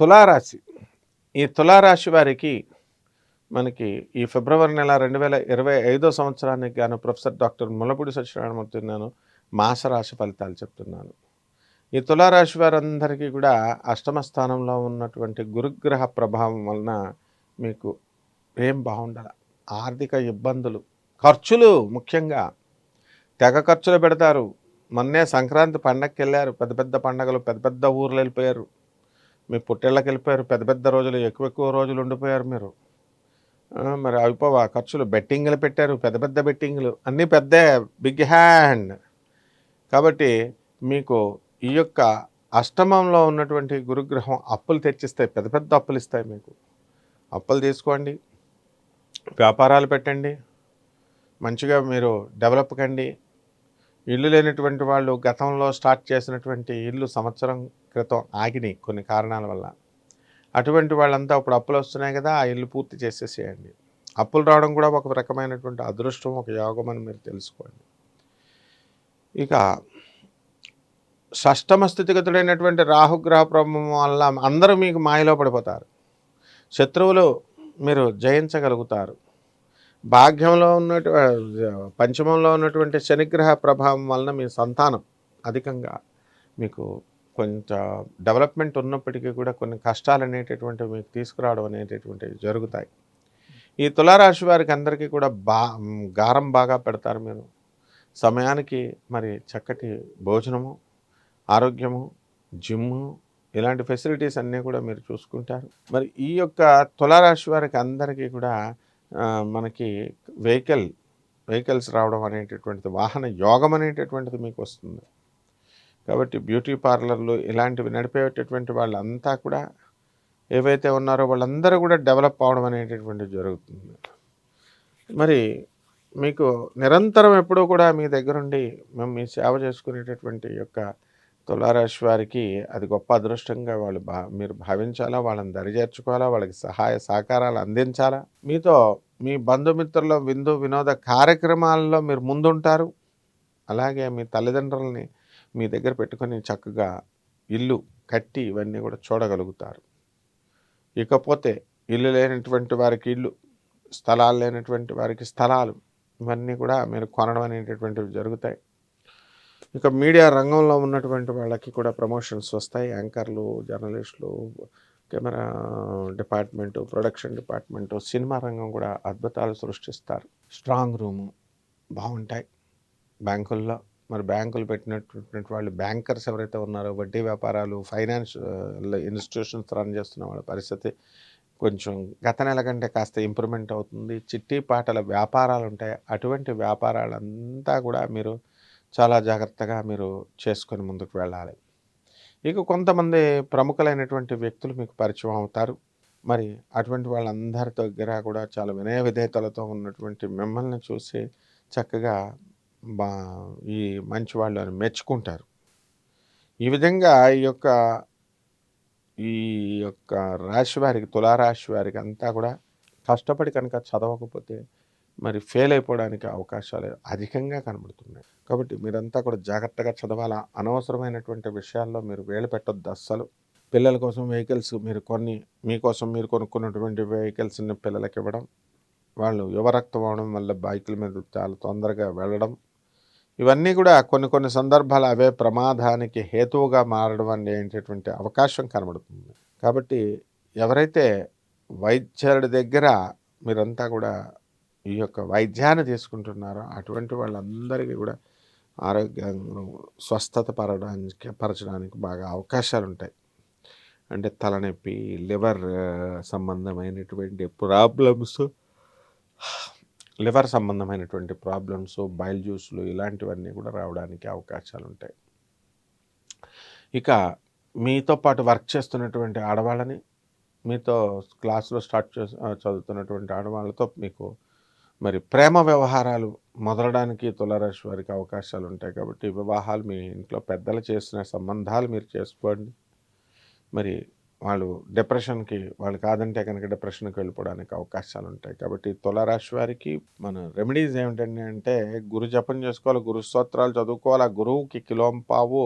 తులారాశి. ఈ తులారాశి వారికి మనకి ఈ ఫిబ్రవరి నెల రెండు వేల ఇరవై ఐదో సంవత్సరానికి గాను ప్రొఫెసర్ డాక్టర్ ములపూడి సత్యనారాయణమూర్తి నేను మాసరాశి ఫలితాలు చెప్తున్నాను. ఈ తులారాశి వారందరికీ కూడా అష్టమ స్థానంలో ఉన్నటువంటి గురుగ్రహ ప్రభావం వలన మీకు ఏం బాగుండాల? ఆర్థిక ఇబ్బందులు ఖర్చులు ముఖ్యంగా తెగ ఖర్చులు పెడతారు. మొన్నే సంక్రాంతి పండగకి వెళ్ళారు పెద్ద పెద్ద పండగలు పెద్ద పెద్ద ఊర్లు వెళ్ళిపోయారు. మీ పుట్టేళ్ళకి వెళ్ళిపోయారు పెద్ద పెద్ద రోజులు ఎక్కువ ఎక్కువ రోజులు ఉండిపోయారు మీరు. మరి అయిపోవా ఖర్చులు బెట్టింగ్లు పెట్టారు పెద్ద పెద్ద బెట్టింగ్లు అన్నీ పెద్ద బిగ్ హ్యాండ్ కాబట్టి మీకు ఈ యొక్క అష్టమంలో ఉన్నటువంటి గురుగ్రహం అప్పులు తెచ్చిస్తాయి పెద్ద పెద్ద అప్పులు ఇస్తాయి మీకు. అప్పులు తీసుకోండి వ్యాపారాలు పెట్టండి మంచిగా మీరు డెవలప్ కండి ఇల్లు లేనటువంటి వాళ్ళు గతంలో స్టార్ట్ చేసినటువంటి ఇల్లు సంవత్సరం క్రితం ఆగినాయి కొన్ని కారణాల వల్ల. అటువంటి వాళ్ళంతా ఇప్పుడు అప్పులు వస్తున్నాయి కదా ఆ ఇల్లు పూర్తి చేసేసేయండి. అప్పులు రావడం కూడా ఒక రకమైనటువంటి అదృష్టం ఒక యోగం అని మీరు తెలుసుకోండి. ఇక షష్టమ స్థితిగతుడైనటువంటి రాహుగ్రహ ప్రభావం వల్ల అందరూ మీకు మాయలో పడిపోతారు. శత్రువులు మీరు జయించగలుగుతారు. భాగ్యంలో ఉన్నటువంటి పంచమంలో ఉన్నటువంటి శనిగ్రహ ప్రభావం వలన మీ సంతానం అధికంగా మీకు కొంచెం డెవలప్మెంట్ ఉన్నప్పటికీ కూడా కొన్ని కష్టాలు అనేటటువంటివి మీకు తీసుకురావడం అనేటటువంటివి జరుగుతాయి. ఈ తులారాశి వారికి అందరికీ కూడా బా గారం బాగా పెడతారు మీరు. సమయానికి మరి చక్కటి భోజనము ఆరోగ్యము జిమ్ము ఇలాంటి ఫెసిలిటీస్ అన్నీ కూడా మీరు చూసుకుంటారు. మరి ఈ యొక్క తులారాశి వారికి అందరికీ కూడా మనకి వెహికల్ వెహికల్స్ రావడం అనేటటువంటిది వాహన యోగం అనేటటువంటిది మీకు వస్తుంది. కాబట్టి బ్యూటీ పార్లర్లు ఇలాంటివి నడిపేటటువంటి వాళ్ళంతా కూడా ఏవైతే ఉన్నారో వాళ్ళందరూ కూడా డెవలప్ అవడం అనేటటువంటిది జరుగుతుంది. మరి మీకు నిరంతరం ఎప్పుడూ కూడా మీ దగ్గరుండి మేము మీ సేవ చేసుకునేటటువంటి యొక్క తులారాశి వారికి అది గొప్ప అదృష్టంగా వాళ్ళు భా మీరు భావించాలా? వాళ్ళని దరిచేర్చుకోవాలా? వాళ్ళకి సహాయ సహకారాలు అందించాలా? మీతో మీ బంధుమిత్రుల విందు వినోద కార్యక్రమాల్లో మీరు ముందుంటారు. అలాగే మీ తల్లిదండ్రులని మీ దగ్గర పెట్టుకొని చక్కగా ఇల్లు కట్టి ఇవన్నీ కూడా చూడగలుగుతారు. ఇకపోతే ఇల్లు లేనటువంటి వారికి ఇల్లు స్థలాలు లేనటువంటి వారికి స్థలాలు ఇవన్నీ కూడా మీరు కొనడం అనేటటువంటివి జరుగుతాయి. ఇక మీడియా రంగంలో ఉన్నటువంటి వాళ్ళకి కూడా ప్రమోషన్స్ వస్తాయి. యాంకర్లు జర్నలిస్టులు camera department production department cinema రంగం కూడా అద్భుతాలు సృష్టిస్తారు. స్ట్రాంగ్ రూము బాగుంటాయి. బ్యాంకుల్లో మరి బ్యాంకులు పెట్టినటువంటి వాళ్ళు బ్యాంకర్స్ ఎవరైతే ఉన్నారో వడ్డీ వ్యాపారాలు ఫైనాన్స్ ఇన్స్టిట్యూషన్స్ రన్ చేస్తున్న వాళ్ళ పరిస్థితి కొంచెం గత నెల కంటే కాస్త ఇంప్రూవ్మెంట్ అవుతుంది. చిట్టి పాటల వ్యాపారాలు ఉంటాయి. అటువంటి వ్యాపారాలంతా కూడా మీరు చాలా జాగ్రత్తగా మీరు చేసుకొని ముందుకు వెళ్ళాలి. ఇక కొంతమంది ప్రముఖులైనటువంటి వ్యక్తులు మీకు పరిచయం అవుతారు. మరి అటువంటి వాళ్ళందరి దగ్గర కూడా చాలా వినయ విధేయతలతో ఉన్నటువంటి మిమ్మల్ని చూసి చక్కగా బా ఈ మంచి వాళ్ళు అని మెచ్చుకుంటారు. ఈ విధంగా ఈ యొక్క ఈ యొక్క రాశి వారికి తులారాశి వారికి అంతా కూడా కష్టపడి కనుక చదవకపోతే మరి ఫెయిల్ అయిపోవడానికి అవకాశాలు అధికంగా కనబడుతున్నాయి. కాబట్టి మీరంతా కూడా జాగ్రత్తగా చదవాలా? అనవసరమైనటువంటి విషయాల్లో మీరు వేలు పెట్టొద్దు అస్సలు. పిల్లల కోసం వెహికల్స్ మీరు కొన్ని మీకోసం మీరు కొనుక్కున్నటువంటి వెహికల్స్ని పిల్లలకి ఇవ్వడం వాళ్ళు యువరక్తం అవడం వల్ల బైకుల మీద చాలా తొందరగా వెళ్ళడం ఇవన్నీ కూడా కొన్ని కొన్ని సందర్భాలు అవే ప్రమాదానికి హేతువుగా మారడం అనేటటువంటి అవకాశం కనబడుతుంది. కాబట్టి ఎవరైతే వైద్యుడి దగ్గర మీరంతా కూడా ఈ యొక్క వైద్యాన్ని తీసుకుంటున్నారో? అటువంటి వాళ్ళందరికీ కూడా ఆరోగ్యం స్వస్థత పరడానికి పరచడానికి బాగా అవకాశాలు ఉంటాయి అంటే తలనొప్పి లివర్ సంబంధమైనటువంటి ప్రాబ్లమ్స్ లివర్ సంబంధమైనటువంటి ప్రాబ్లమ్స్ బయల్ జ్యూస్లు ఇలాంటివన్నీ కూడా రావడానికి అవకాశాలు ఉంటాయి ఇక మీతో పాటు వర్క్ చేస్తున్నటువంటి ఆడవాళ్ళని మీతో క్లాసులో స్టార్ట్ చేసి చదువుతున్నటువంటి ఆడవాళ్ళతో మీకు మరి ప్రేమ వ్యవహారాలు మొదలడానికి తులారాశి వారికి అవకాశాలు ఉంటాయి కాబట్టి వివాహాలు మీ ఇంట్లో పెద్దలు చేసిన సంబంధాలు మీరు చేసుకోండి. మరి వాళ్ళు డిప్రెషన్కి వాళ్ళు కాదంటే కనుక డిప్రెషన్కి వెళ్ళిపోవడానికి అవకాశాలు ఉంటాయి కాబట్టి తులారాశి వారికి మన రెమెడీస్ ఏమిటండి అంటే గురు జపం చేసుకోవాలి గురు స్తోత్రాలు చదువుకోవాలి ఆ గురువుకి కిలోంపావు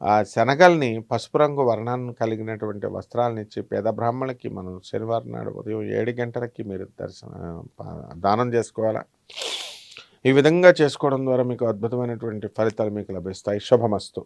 ఆ శనగల్ని పసుపు రంగు వర్ణాన్ని కలిగినటువంటి వస్త్రాలను ఇచ్చి పేద బ్రాహ్మణులకి మనం శనివారం నాడు ఉదయం ఏడు గంటలకి మీరు దర్శన దానం చేసుకోవాలా? ఈ విధంగా చేసుకోవడం ద్వారా మీకు అద్భుతమైనటువంటి ఫలితాలు మీకు లభిస్తాయి. శుభమస్తు.